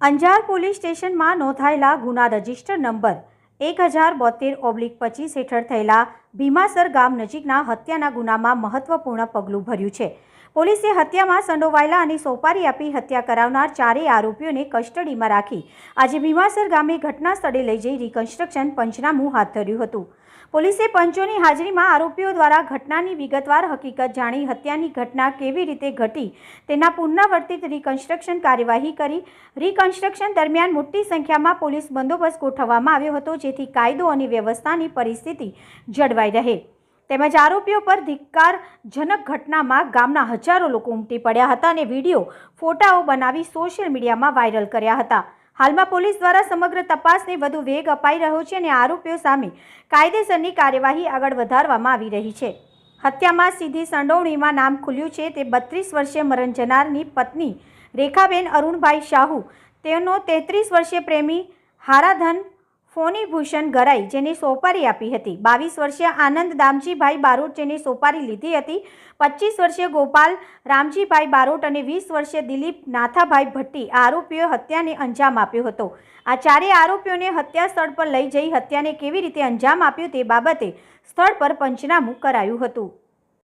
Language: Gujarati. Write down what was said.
અંજાર પોલીસ સ્ટેશનમાં નોંધાયેલા ગુના રજિસ્ટર નંબર એક હજાર બોતેર ઓબ્લિક પચીસ હેઠળ થયેલા ભીમાસર ગામ નજીકના હત્યાના ગુનામાં મહત્વપૂર્ણ પગલું ભર્યું છે. પોલીસે હત્યામાં સંડોવાયેલા અને સોપારી આપી હત્યા કરાવનાર ચારેય આરોપીઓને કસ્ટડીમાં રાખી આજે ભીમાસર ગામે ઘટના સ્થળે લઈ જઈ રિકન્સ્ટ્રક્શન પંચનામું હાથ ધર્યું હતું. પોલીસે પંચોની હાજરીમાં આરોપીઓ દ્વારા ઘટનાની વિગતવાર હકીકત જાણી હત્યાની ઘટના કેવી રીતે ઘટી તેના પુનરાવર્તિત રિકન્સ્ટ્રક્શન કાર્યવાહી કરી રિકન્સ્ટ્રક્શન દરમિયાન મોટી સંખ્યામાં પોલીસ બંદોબસ્ત ગોઠવવામાં આવ્યો હતો જેથી કાયદો અને વ્યવસ્થાની પરિસ્થિતિ જળવાઈ રહે. તેમજ આરોપીઓ પર ધિક્કારજનક ઘટનામાં ગામના હજારો લોકો ઉમટી પડ્યા હતા અને વીડિયો, ફોટાઓ બનાવી સોશિયલ મીડિયામાં વાયરલ કર્યા હતા. હાલમાં પોલીસ દ્વારા સમગ્ર તપાસને વધુ વેગ અપાઈ રહ્યો છે અને આરોપીઓ સામે કાયદેસરની કાર્યવાહી આગળ વધારવામાં આવી રહી છે. હત્યામાં સીધી સંડોવણીમાં નામ ખુલ્યું છે તે બત્રીસ વર્ષીય મરણ જનારની પત્ની રેખાબેન અરુણભાઈ શાહુ. તેનો તેત્રીસ વર્ષીય પ્રેમી હારાધન ફોનીભૂષણ ગરાઈ જેને સોપારી આપી હતી? બાવીસ વર્ષીય આનંદ દામજીભાઈ બારોટ જેને સોપારી લીધી હતી. પચીસ વર્ષીય ગોપાલ રામજીભાઈ બારોટ અને વીસ વર્ષીય દિલીપ નાથાભાઈ ભટ્ટી આરોપીઓએ હત્યાને અંજામ આપ્યો હતો. આ ચારેય આરોપીઓને હત્યા સ્થળ પર લઈ જઈ હત્યાને કેવી રીતે અંજામ આપ્યું તે બાબતે સ્થળ પર પંચનામું કરાયું હતું.